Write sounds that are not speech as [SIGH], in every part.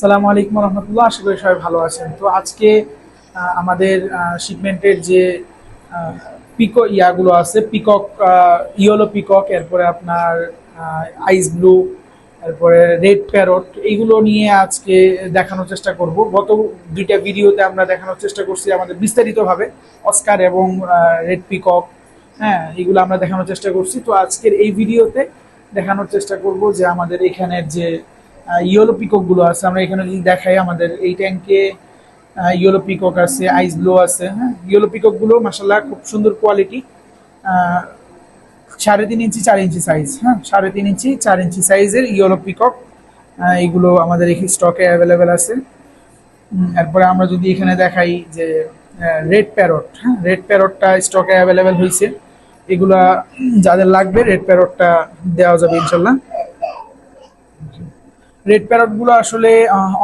সালামু আলাইকুম রহমতুল্লাহ, আশা করি সবাই ভালো আছেন। তো আজকে আমাদের শিপমেন্টের যে পিকক ইয়াগুলো আছে পিকক ইয়েলো পিকক এরপরে আপনার আইস ব্লু এরপরে রেড প্যারট এইগুলো নিয়ে আজকে দেখানোর চেষ্টা করব। গত দুইটা ভিডিওতে আমরা দেখানোর চেষ্টা করছি আমাদের বিস্তারিতভাবে অস্কার এবং রেড পিকক হ্যাঁ এগুলো আমরা দেখানোর চেষ্টা করছি। তো আজকের এই ভিডিওতে দেখানোর চেষ্টা করব যে আমাদের এখানের যে ইয়েলো পিককগুলো আছে, আমরা এখানে যদি দেখাই আমাদের, এই ট্যাঙ্কে ইয়েলো পিকক আছে আইস ব্লো আছে হ্যাঁ? ইয়েলো পিককগুলো মাসাল্লাহ খুব সুন্দর কোয়ালিটি সাড়ে তিন ইঞ্চি, চার ইঞ্চি সাইজ হ্যাঁ? সাড়ে তিন ইঞ্চি, চার ইঞ্চি সাইজের ইয়েলো পিকক এগুলো আমাদের এখানে স্টকে অ্যাভেলেবেল আছে। এরপরে আমরা যদি এখানে দেখাই যে রেড প্যারট হ্যাঁ? রেড প্যারটটা স্টকে অ্যাভেলেবেল হয়েছে এগুলা যাদের লাগবে রেড প্যারটটা দেওয়া যাবে ইনশাল্লাহ রেড প্যারটগুলো আসলে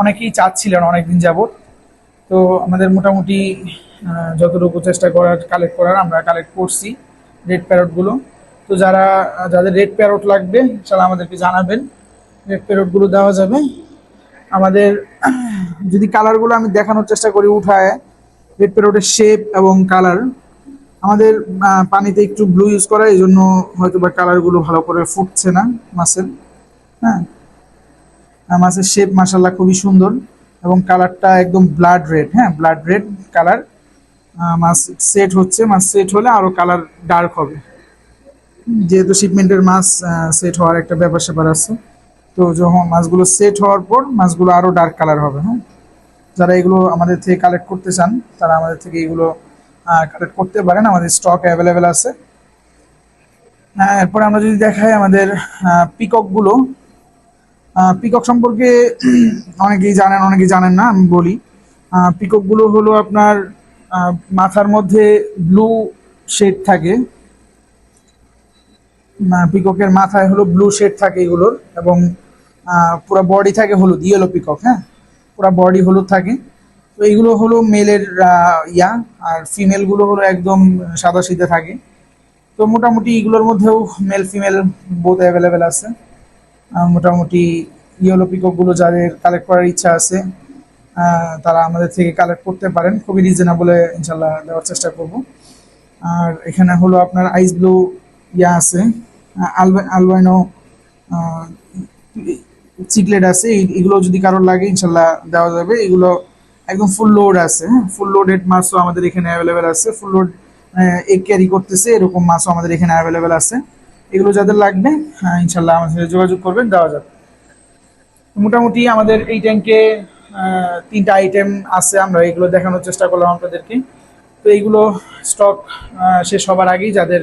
অনেকেই চাচ্ছিলেন অনেকদিন যাবত তো আমাদের মোটামুটি যতটুকু চেষ্টা করার কালেক্ট করার, আমরা কালেক্ট করছি রেড প্যারটগুলো। তো যারা, যাদের রেড প্যারট লাগবে তারা আমাদেরকে জানাবেন। রেড প্যারটগুলো দেওয়া যাবে। আমাদের, যদি কালারগুলো আমি দেখানোর চেষ্টা করি উঠায় রেড প্যারটের শেপ এবং কালার আমাদের পানিতে একটু ব্লু ইউজ করা এই জন্য হয়তো বা কালারগুলো ভালো করে ফুটছে না মাছের হ্যাঁ? মাছের শেপ মাসাল্লাহ খুবই সুন্দর এবং কালারটা একদম ব্লাড রেড হ্যাঁ? ব্লাড রেড কালার মাছ সেট হচ্ছে মাছ সেট হলে আরও কালার ডার্ক হবে। যেহেতু শিপমেন্টের মাছ সেট হওয়ার একটা ব্যাপার স্যাপার আছে। তো যখন মাছগুলো সেট হওয়ার পর মাছগুলো আরও ডার্ক কালার হবে হ্যাঁ? যারা এগুলো আমাদের থেকে কালেক্ট করতে চান, তারা আমাদের থেকে এগুলো কালেক্ট করতে পারেন। আমাদের স্টক অ্যাভেলেবেল আছে। এরপর আমরা যদি দেখাই আমাদের পিককগুলো পিকক সম্পর্কে [CLEARS THROAT] অনেকেই জানেন অনেকেই জানেন না, আমি বলি। পিককগুলো হলো আপনার মাথার মধ্যে ব্লু শেড থাকে। পিককের মাথায় হলো ব্লু শেড থাকে এগুলোর এবং পুরো বডি থাকে হলুদ ইয়েলো পিকক হ্যাঁ? পুরো বডি হলুদ থাকে। তো এইগুলো হলো মেলের ইয়া, আর ফিমেলগুলো হলো একদম সাদা সিধে থাকে। তো মোটামুটি এগুলোর মধ্যেও মেল ফিমেল বোধ অ্যাভেলেবেল আছে। মোটামুটি ইয়েলো পিককগুলো যাদের কালেক্ট করার ইচ্ছা আছে তারা আমাদের থেকে কালেক্ট করতে পারেন। খুবই রিজনেবলে ইনশাল্লাহ দেওয়ার চেষ্টা করব। আর এখানে হলো আপনার আইস ব্লু ইয়া আছে আলবাইনো চিকলেট আছে। এগুলো যদি কারোর লাগে ইনশাল্লাহ দেওয়া যাবে। এগুলো একদম ফুল লোড আছে হ্যাঁ? ফুল লোডেড মাছও আমাদের এখানে অ্যাভেলেবেল আছে। ফুল লোড ক্যারি করতেছে, এরকম মাছও আমাদের এখানে অ্যাভেলেবেল আছে। এগুলো যাদের লাগবে হ্যাঁ ইনশাল্লাহ আমার সাথে যোগাযোগ করবেন, দেওয়া যাবে। মোটামুটি আমাদের এই ট্যাঙ্কে তিনটা আইটেম আছে আমরা, এগুলো দেখানোর চেষ্টা করলাম আপনাদেরকে। তো এইগুলো স্টক শেষ হবার আগেই যাদের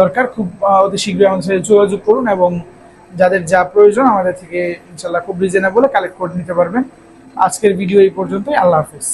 দরকার খুব অতি শীঘ্রই আমাদের সাথে যোগাযোগ করুন এবং যাদের যা প্রয়োজন আমাদের থেকে ইনশাল্লাহ খুব রিজনেবলে কালেক্ট করে নিতে পারবেন। আজকের ভিডিও এই পর্যন্তই, আল্লাহ হাফিজ।